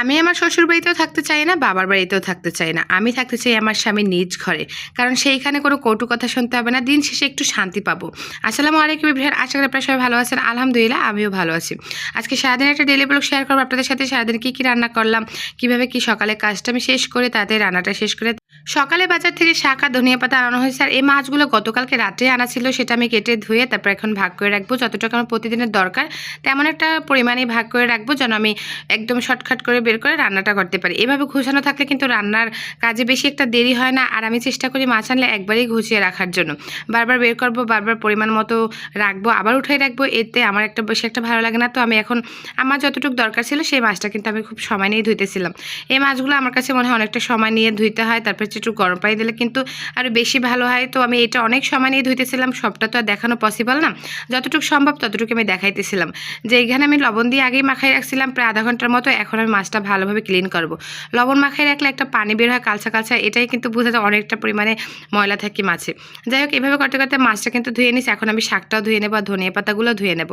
আমি আমার শ্বশুর বাড়িতেও থাকতে চাই না, বাবার বাড়িতেও থাকতে চাই না। আমি থাকতে চাই আমার স্বামীর নিজ ঘরে। কারণ সেইখানে কোনো কটু কথা শুনতে হবে না, দিন শেষে একটু শান্তি পাবো। আসসালামু আলাইকুম ইব্রাহিম, আশা করি আপনারা সবাই ভালো আছেন। আলহামদুলিল্লাহ, আমিও ভালো আছি। আজকে সারাদিন একটা ডেলি ব্লগ শেয়ার করব, আপনাদের সাথে সারাদিন কী কী রান্না করলাম, কীভাবে কি সকালে কাজটা আমি শেষ করে তাদের রান্নাটা শেষ করে সকালে বাজার থেকে শাখা ধনিয়া পাতা আনানো হয়েছে। আর এই মাছগুলো গতকালকে রাত্রে আনা ছিল, সেটা আমি কেটে ধুয়ে তারপর এখন ভাগ করে রাখব। যতটুকু আমার প্রতিদিনের দরকার, তেমন একটা পরিমাণে ভাগ করে রাখব, যেন আমি একদম শর্টকাট করে বের করে রান্নাটা করতে পারি। এভাবে ঘুষানো থাকলে কিন্তু রান্নার কাজে বেশি একটা দেরি হয় না। আর আমি চেষ্টা করি মাছ আনলে একবারেই ঘুষিয়ে রাখার জন্য। বারবার বের করব, বারবার পরিমাণ মতো রাখব, আবার উঠাই রাখব। এতে আমার একটা বেশি একটা ভালো লাগে না। তো আমি এখন আমার যতটুকু দরকার ছিল সেই মাছটা কিন্তু আমি খুব সময় নিয়ে ধুইতেছিলাম। এই মাছগুলো আমার কাছে মনে হয় অনেকটা সময় নিয়ে ধুইতে হয়। তারপর একটু গরম পানি দিলে কিন্তু আরও বেশি ভালো হয়। তো আমি এটা অনেক সময় নিয়ে ধুইতেছিলাম। সবটা তো আর দেখানো পসিবল না। যতটুকু সম্ভব ততটুকু আমি দেখাইতেছিলাম। যে এখানে আমি লবণ দিয়ে আগেই মাখাই রাখছিলাম, প্রায় আধা ঘণ্টার মতো। এখন আমি মাছটা ভালোভাবে ক্লিন করব। লবণ মাখাই রাখলে একটা পানি বের হয় কালচা কালচা, এটাই কিন্তু বোঝা যায় অনেকটা পরিমাণে ময়লা থাকে মাছে। যাই হোক, এভাবে করতে করতে মাছটা কিন্তু ধুয়ে নিছি, এখন আমি শাকটাও ধুয়ে নেব আর ধনিয়া পাতাগুলো ধুয়ে নেব।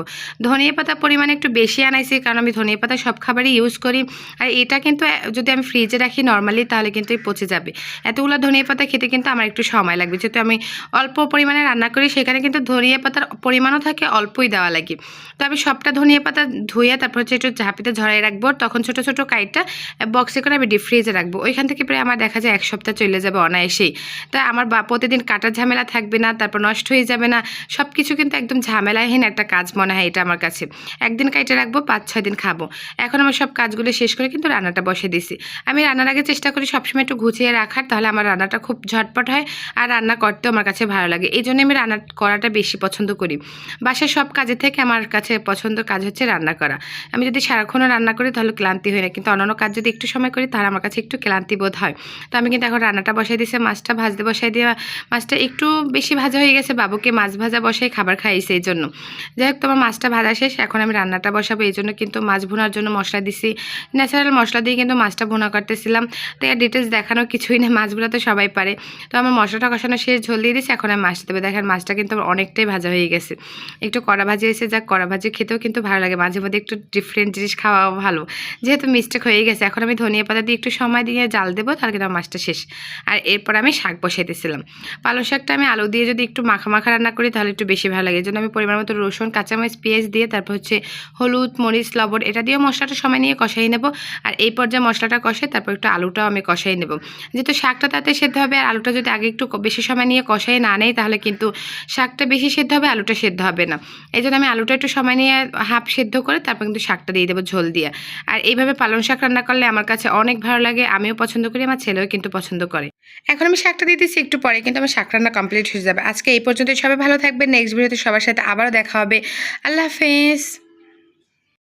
ধনিয়া পাতা পরিমাণে একটু বেশি আনাইছি, কারণ আমি ধনিয়া পাতা সব খাবারই ইউজ করি। আর এটা কিন্তু যদি আমি ফ্রিজে রাখি নর্মালি তাহলে কিন্তু পচে যাবে। এতগুলো ধনিয়া পাতা খেতে কিন্তু আমার একটু সময় লাগবে। যেহেতু আমি অল্প পরিমাণে রান্না করি, সেখানে কিন্তু ধনিয়া পাতার পরিমাণও থাকে, অল্পই দেওয়া লাগে। তো আমি সবটা ধনিয়া পাতা ধুয়ে তারপর হচ্ছে একটু ঝাঁপিতে ঝরাই রাখব, তখন ছোট ছোট কাইটটা বক্সে করে আমি ডিপ ফ্রিজে রাখব। ওইখান থেকে প্রায় আমার দেখা যায় এক সপ্তাহ চলে যাবে অনায়াসেই। তাই আমার বা, প্রতিদিন কাটার ঝামেলা থাকবে না, তারপর নষ্ট হয়ে যাবে না। সব কিছু কিন্তু একদম ঝামেলাহীন একটা কাজ মনে হয় এটা আমার কাছে। একদিন কাইটে রাখব, পাঁচ, ছয় দিন খাব। এখন আমার সব কাজগুলো শেষ করে কিন্তু রান্নাটা বসে দিছি আমি রান্নার আগে চেষ্টা করি সবসময় একটু গুছিয়ে রাখার, তাহলে আমার রান্নাটা খুব ঝটপট হয় আর রান্না করতেও আমার কাছে ভালো লাগে। এই জন্য আমি রান্না করাটা বেশি পছন্দ করি। বাসার সব কাজের থেকে আমার কাছে পছন্দ কাজ হচ্ছে রান্না করা। আমি যদি সারাক্ষণও রান্না করি তাহলে ক্লান্তি হয় না কিন্তু অন্যান্য কাজ যদি একটু সময় করি, তাহলে আমার কাছে একটু ক্লান্তি বোধ হয়। তো আমি কিন্তু এখন রান্নাটা বসাই দিয়েছি, মাছটা ভাজতে বসাই দিয়ে, মাছটা একটু বেশি ভাজা হয়ে গেছে, বাবুকে মাছ ভাজা বসাই খাবার খাইছে এই জন্য। যাই হোক, তোমার মাছটা ভাজা শেষ, এখন আমি রান্নাটা বসাবো, এই জন্য কিন্তু মাছ ভুনার জন্য মশলা দিছি। ন্যাচারাল মশলা দিয়ে কিন্তু মাছটা ভুনা করতেছিলাম। তো এর ডিটেলস দেখানো কিছুই না মাছগুলো তো সবাই পারে। তো আমার মশলাটা কষানো শেষ, ঝোল দিয়ে দিয়েছি, এখন আমি মাছ দেবে। দেখেন, মাছটা কিন্তু আমার অনেকটাই ভাজা হয়ে গেছে। একটু কড়া ভাজি এসে যাক, কড়া ভাজি খেতেও কিন্তু ভালো লাগে। মাঝে মধ্যে একটু ডিফারেন্ট জিনিস খাওয়া ভালো। যেহেতু মিস্টেক হয়ে গেছে। এখন আমি ধনিয়া পাতা দিয়ে একটু সময় দিয়ে জাল দেবো, তাহলে কিন্তু আমার মাছটা শেষ। আর এরপর আমি শাক বসাইতেছিলাম পালং শাকটা আমি আলু দিয়ে যদি একটু মাখা মাখা রান্না করি, তাহলে একটু বেশি ভালো লাগে। জন্য আমি পরিমাণ মতো রসুন, কাঁচামরিচ, পেঁয়াজ দিয়ে, তারপর হচ্ছে হলুদ, মরিচ, লবণ, এটা দিয়েও মশলাটা সময় নিয়ে কষাই নেব। আর এই পর্যায়ে মশলাটা কষাই তারপর একটু আলুটাও আমি কষাই নেব। যেহেতু শাকটা তাতে সেদ্ধ হবে, আর আলুটা যদি আগে একটু বেশি সময় নিয়ে কষাই না নেই, তাহলে কিন্তু শাকটা বেশি সেদ্ধ হবে, আলুটা সেদ্ধ হবে না। এই আমি আলুটা একটু সময় নিয়ে হাফ সেদ্ধ করে, তারপর কিন্তু শাকটা দিয়ে দেবো ঝোল দিয়ে। আর এইভাবে পালং শাক রান্না করলে আমার কাছে অনেক ভালো লাগে। আমিও পছন্দ করি, আমার ছেলেও কিন্তু পছন্দ করে। এখন আমি শাকটা দিয়ে দিচ্ছি একটু পরে, কিন্তু আমার শাক রান্না কমপ্লিট হয়ে যাবে। আজকে এই পর্যন্ত সবাই ভালো থাকবে নেক্সট ভিডিওতে সবার সাথে আবারও দেখা হবে। আল্লাহ হাফেজ।